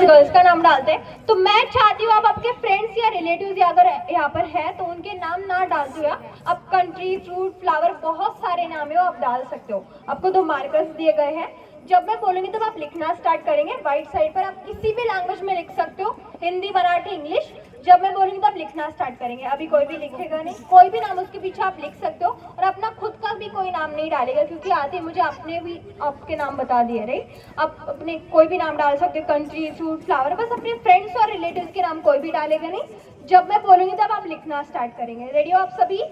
Girls का नाम डालते हैं। तो मैं चाहती हूँ आप आपके फ्रेंड्स या रिलेटिव्स या अगर यहाँ पर है तो उनके नाम ना डालते हुए आप कंट्री फ्रूट फ्लावर बहुत सारे नाम है, वो आप डाल सकते हो। आपको दो मार्कर्स दिए गए हैं। जब मैं बोलूँगी तब आप लिखना स्टार्ट करेंगे। वाइट साइड पर आप किसी भी लैंग्वेज में लिख सकते हो। हिंदी, मराठी इंग्लिश जब मैं बोलूँगी तब लिखना स्टार्ट करेंगे। अभी कोई भी लिखेगा नहीं। कोई भी नाम उसके पीछे आप लिख सकते हो और अपना खुद का भी कोई नाम नहीं डालेगा क्योंकि आते मुझे अपने भी आपके नाम बता दिए राइट आप अपने कोई भी नाम डाल सकते हो। कंट्री फ्रूट फ्लावर बस अपने फ्रेंड्स और रिलेटिव के नाम कोई भी डालेगा नहीं। जब मैं बोलूँगी तब आप लिखना स्टार्ट करेंगे। रेडियो आप सभी?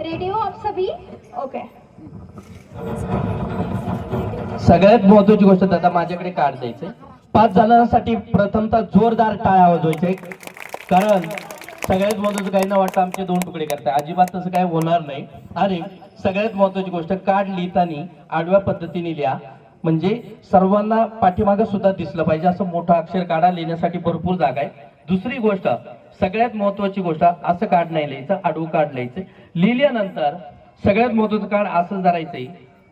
रेडियो आप सभी? ओके सगळ्यात महत्वाची गोष्ट दादा माझ्याकडे कार्ड द्यायचंय. पाच जणांसाठी प्रथमतः जोरदार टाळ्या वाजवायचे. कारण सगळ्यात महत्वाचं काही ना वाटतं आमचे दोन तुकडे करताय. अजिबात तसं काय होणार नाही. आणि सगळ्यात महत्वाची गोष्ट कार्ड लिहिताना आडव्या पद्धतीने लिहा. म्हणजे सर्वांना पाठीमागं सुद्धा दिसलं पाहिजे. असं मोठं अक्षर काढा लिहिण्यासाठी भरपूर जागा आहे. दुसरी गोष्ट सगळ्यात महत्वाची गोष्ट असं कार्ड नाही लिहायचं आडवं कार्ड लिहायचं. लिहिल्यानंतर सगळ्यात महत्वाचं कार्ड असं जरायचंय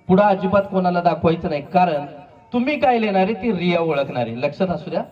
पुढं अजिबात कोणाला दाखवायचं नाही. कारण तुम्ही काय लिहिणारे ती रिया ओळखणारे. लक्षात असू द्या.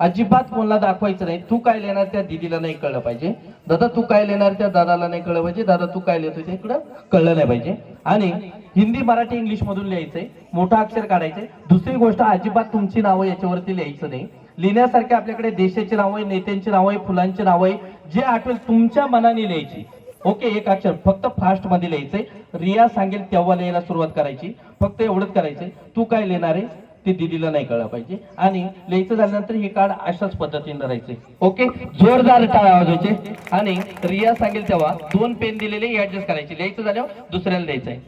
अजिबात कोणाला दाखवायचं नाही. तू काय लिहिणार त्या दिदीला नाही कळलं पाहिजे. दादा तू काय लिहिणार त्या दादाला नाही कळलं पाहिजे. दादा तू काय लिहितोय ते इकडं कळलं नाही पाहिजे. आणि हिंदी मराठी इंग्लिश मधून लिहायचंय. मोठं अक्षर काढायचंय. दुसरी गोष्ट अजिबात तुमची नावं याच्यावरती लिहायचं नाही. लिहिण्यासारखे आपल्याकडे देशाची नावं आहे नेत्यांची नावं आहे फुलांची नावं आहे. जे आठवेल तुमच्या मनाने लिहायची. ओके एक अक्षर. फक्त फास्टमध्ये लिहायचंय. रिया सांगेल तेव्हा लिहायला सुरुवात करायची. फक्त एवढंच करायचंय. तू काय लिहिणार आहे ते दिदीला नाही कळलं पाहिजे. आणि लिहायचं झाल्यानंतर हे कार्ड अशाच पद्धतीने राहायचे ओके? जोरदार टाळा वाजवायचे. आणि रिया सांगेल तेव्हा दोन पेन दिलेले ऍडजस्ट करायचे. लिहायचं झाल्यावर दुसऱ्याला द्यायचंय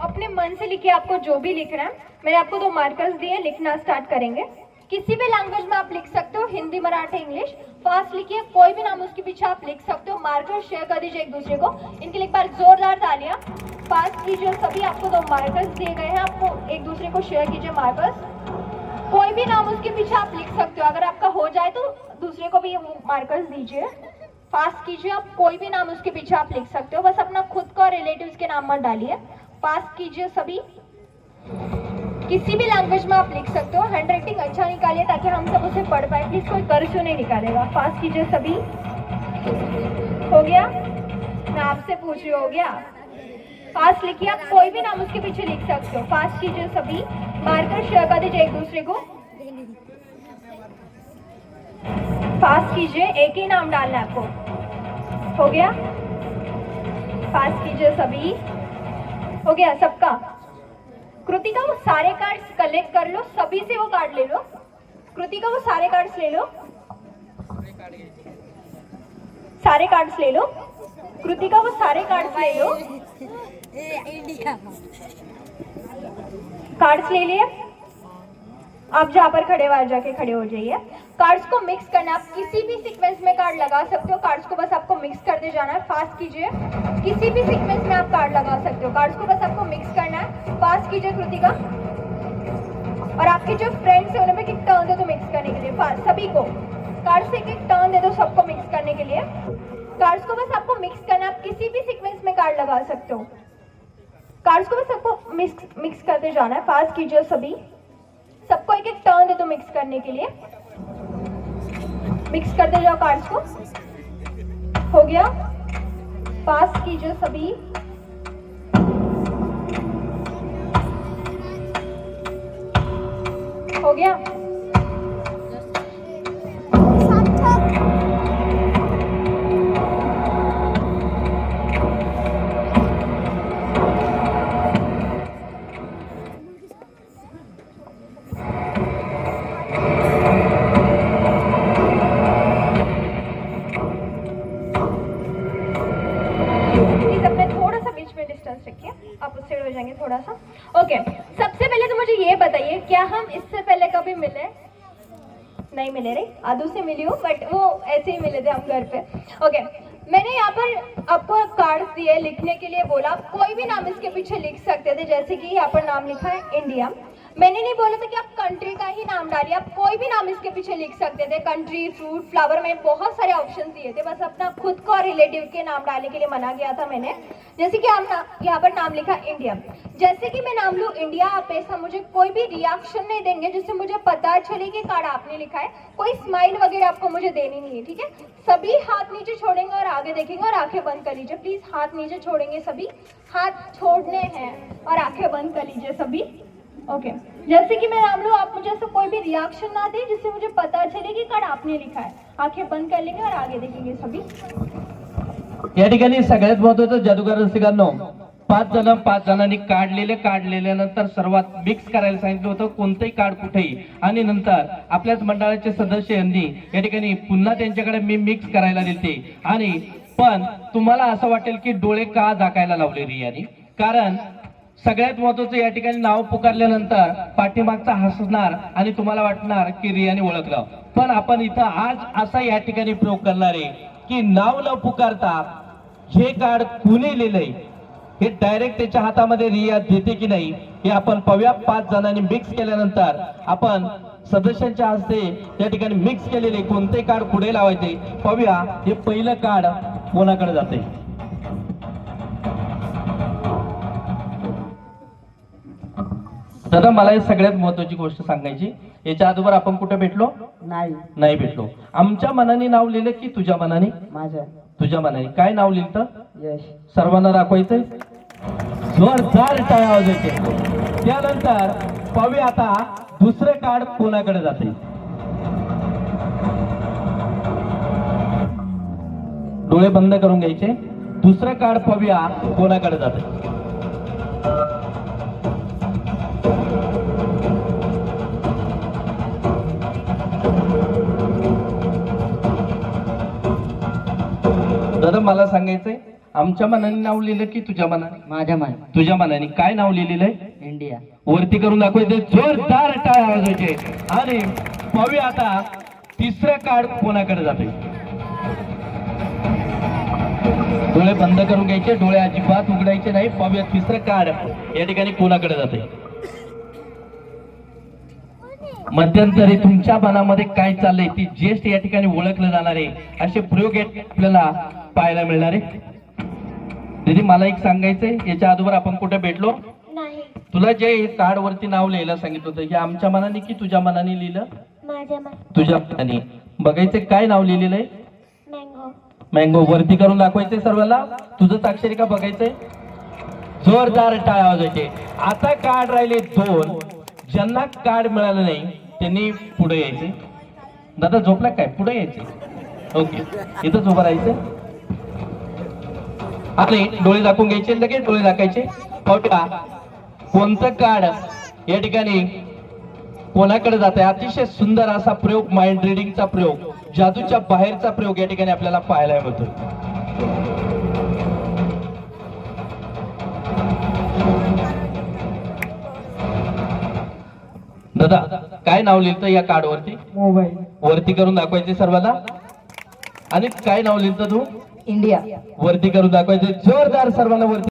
अपने मन से लिखिए आपको जो भी लिखना है मैंने आपको दो मार्कर्स दिए लिखना स्टार्ट करेंगे। किसी भी लैंग्वेज में आप लिख सकते हो हिंदी मराठी इंग्लिश फास्ट लिखिए कोई भी नाम उसके पीछे आप लिख सकते हो। मार्कर शेयर कर दीजिए एक दूसरे को। इनके लिए एक बार जोरदार तालियाँ। फास्ट कीजिए सभी आपको दो मार्कर्स दिए गए हैं, आपको एक दूसरे को शेयर कीजिए मार्कर्स कोई भी नाम उसके पीछे आप लिख सकते हो। अगर आपका हो जाए तो दूसरे को भी मार्कर्स दीजिए। फास्ट कीजिए आप, कोई भी नाम उसके पीछे आप लिख सकते हो। बस अपना खुद का और रिलेटिव्स के नाम मत डालिए। फास्ट कीजिए सभी। किसी भी लैंग्वेज में आप लिख सकते हो। हैंड राइटिंग अच्छा निकालिए ताकि हम सब उसे पढ़ पाए। प्लीज़ कोई कर्फ्यू नहीं निकालेगा। फास्ट कीजिए सभी। हो गया? मैं आपसे पूछ रही हो गया? फास्ट लिखिए आप। कोई भी नाम उसके पीछे लिख सकते हो। फास्ट कीजिए सभी। मार्कर शेयर कर दीजिए एक दूसरे को। फास्ट कीजिए। एक ही नाम डालना है आपको। हो गया? फास्ट कीजिए सभी। हो गया सबका। कृतिका वो सारे कार्ड्स कलेक्ट कर लो, सभी से वो कार्ड ले लो। कृतिका वो सारे कार्ड्स ले लो। सारे कार्ड्स ले लो। कृतिका वो सारे कार्ड्स ले लो। कार्ड्स ले लिए। आप जहाँ पर खड़े वहाँ जाके खड़े हो जाइए। कार्ड्स को मिक्स करना, आप किसी भी सीक्वेंस में कार्ड लगा सकते हो। कार्ड्स को बस आपको मिक्स करते जाना है। फास्ट कीजिए। किसी भी सीक्वेंस में आप कार्ड लगा सकते हो। कार्ड्स को बस आपको मिक्स कीजिए कृतिका और आपके जो फ्रेंड्स हैं उन्हें एक टर्न दे दो मिक्स करने के लिए? सभी को। कार्ड्स एक एक टर्न दे दो सबको मिक्स करने के लिए। कार्ड्स को बस आपको मिक्स करना आप किसी भी सीक्वेंस में कार्ड लगा सकते हो। कार्ड्स को बस आपको मिक्स मिक्स करते जाना है। फास्ट कीजिए सभी। सबको एक एक टर्न दे दो मिक्स करने के लिए। मिक्स करते जाओ कार्ड्स को। हो गया। पास कीजिए सभी। ਹੋ ਗਿਆ। क्या हम इससे पहले कभी मिले? नहीं मिले रही आदू से मिली हूँ बट वो ऐसे ही मिले थे हम घर पे। ओके मैंने यहाँ पर आपको कार्ड दिए लिखने के लिए बोला आप कोई भी नाम इसके पीछे लिख सकते थे, जैसे कि यहाँ पर नाम लिखा है इंडिया मैंने नहीं बोला था कि आप डालिए आप कोई भी नाम इसके पीछे लिख सकते थे। कंट्री फ्रूट फ्लावर में बहुत सारे ऑप्शन दिए थे। बस अपना खुद को और रिलेटिव के नाम डालने के लिए मना किया था मैंने। जैसे कि आप यहाँ पर नाम लिखा इंडिया जैसे कि मैं नाम लूँ इंडिया आप ऐसा मुझे कोई भी रिएक्शन नहीं देंगे जिससे मुझे पता चले कि कार्ड आपने लिखा है। कोई स्माइल वगैरह आपको मुझे देनी नहीं है, ठीक है? सभी हाथ नीचे छोड़ेंगे और आगे देखेंगे और आँखें बंद कर लीजिए। प्लीज़ हाथ नीचे छोड़ेंगे सभी। हाथ छोड़ने हैं और आँखें बंद कर लीजिए सभी। ओके जैसे कि मैं राम लो आप मुझे ऐसा कोई भी रिएक्शन ना दे जिससे मुझे पता चले कि कार्ड आपने लिखा है। आंखें बंद कर लेंगे और आगे देखेंगे सभी। या ठिकाणी सगळ्यात महत्वाचं जादूगार रसिकांनो पाच जण पाच जणांनी काढलेले काढलेल्यानंतर सर्वात मिक्स करायला सांगितलं होतं कोणतंही कार्ड कुठेही. आणि नंतर आपल्याच मंडळाचे सदस्य यांनी या ठिकाणी पुन्हा त्यांच्याकडे मी मिक्स करायला देते आणि पण तुम्हाला असं वाटेल की डोळे का झाकायला लावले रियाने? कारण सगळ्यात महत्वाचं या ठिकाणी नाव पुकारल्यानंतर पाठीमागचा हसणार आणि तुम्हाला वाटणार की रियाने ओळखलं. पण आपण इथं आज असा या ठिकाणी प्रयोग करणार आहे की नाव न पुकारता हे कार्ड कुणी लिहिलंय हे डायरेक्ट त्याच्या हातामध्ये रिया देते की नाही हे आपण पव्या पाच जणांनी मिक्स केल्यानंतर आपण सदस्यांच्या हस्ते या ठिकाणी मिक्स केलेले कोणते कार्ड पुढे लावायचे पव्या हे पहिलं कार्ड कोणाकडे जाते? दादा मला एक सगळ्यात महत्वाची गोष्ट सांगायची. याच्या अगोदर आपण कुठे भेटलो? नाही. नाही भेटलो. आमच्या मनाने नाव लिहिलं की तुझ्या मनाने? माझ्या. तुझ्या मनाने. काय नाव लिहिलं यश. सर्वांना दाखवायचंय जोरदार टाळ्या वाजवायचे. त्यानंतर पाहूया आता दुसरं कार्ड कोणाकडे जाते डोळे बंद करून घ्यायचे. दुसरं कार्ड पाहूया कोणाकडे जाते दादा मला सांगायचंय आमच्या मनाने नाव लिहिलं की तुझ्या मनाने? माझ्या मान तुझ्या मनाने. काय नाव लिहिलेलं आहे? इंडिया. वरती करून दाखवायचे जोरदार टाळ आवाजाचे आणि पाहूया आता तिसरं कार्ड कोणाकडे जाते डोळे बंद करून घ्यायचे डोळे अजिबात उघडायचे नाही. पाहूया तिसरं कार्ड या ठिकाणी कोणाकडे जाते मध्यंतरी तुमच्या मनामध्ये काय चाललंय? ती ज्येष्ठ या ठिकाणी ओळखलं जाणार आहे असे प्रयोग आपल्याला. पाहायला मिळणार आहे. दीदी मला एक सांगायचंय याच्या अगोदर आपण कुठे भेटलो? नाही. तुला जे कार्ड वरती नाव लिहायला सांगितलं होतं हे आमच्या मनाने की तुझ्या मनाने लिहिलं? तुझ्या मनाने. बघायचं काय नाव लिहिलेलं आहे? मँगो. मँगो वरती करून दाखवायचंय सर्वांना. तुझं अक्षरी का बघायचंय? जोरदार टाळ्या वाजवायचे आता कार्ड राहिले दोन. ज्यांना कार्ड मिळालं नाही त्यांनी पुढे यायचे. दादा झोपला काय? पुढे यायचे. ओके इथंच उभं राहायचं. आणि डोळे दाखवून घ्यायचे लगेच डोळे दाखायचे पाहूया कोणतं कार्ड? या ठिकाणी कोणाकडे जात आहे अतिशय सुंदर असा प्रयोग माइंड रिडिंगचा प्रयोग जादूच्या बाहेरचा प्रयोग या ठिकाणी आपल्याला पाहायला मिळतो. दादा काय नाव लिहिलं या कार्ड वरती मोबाईल. वरती करून दाखवायचे सर्वांना. आणि काय नाव लिहिलं तू? इंडिया. वरती करून दाखवायचे. जोरदार सर्वांना वरती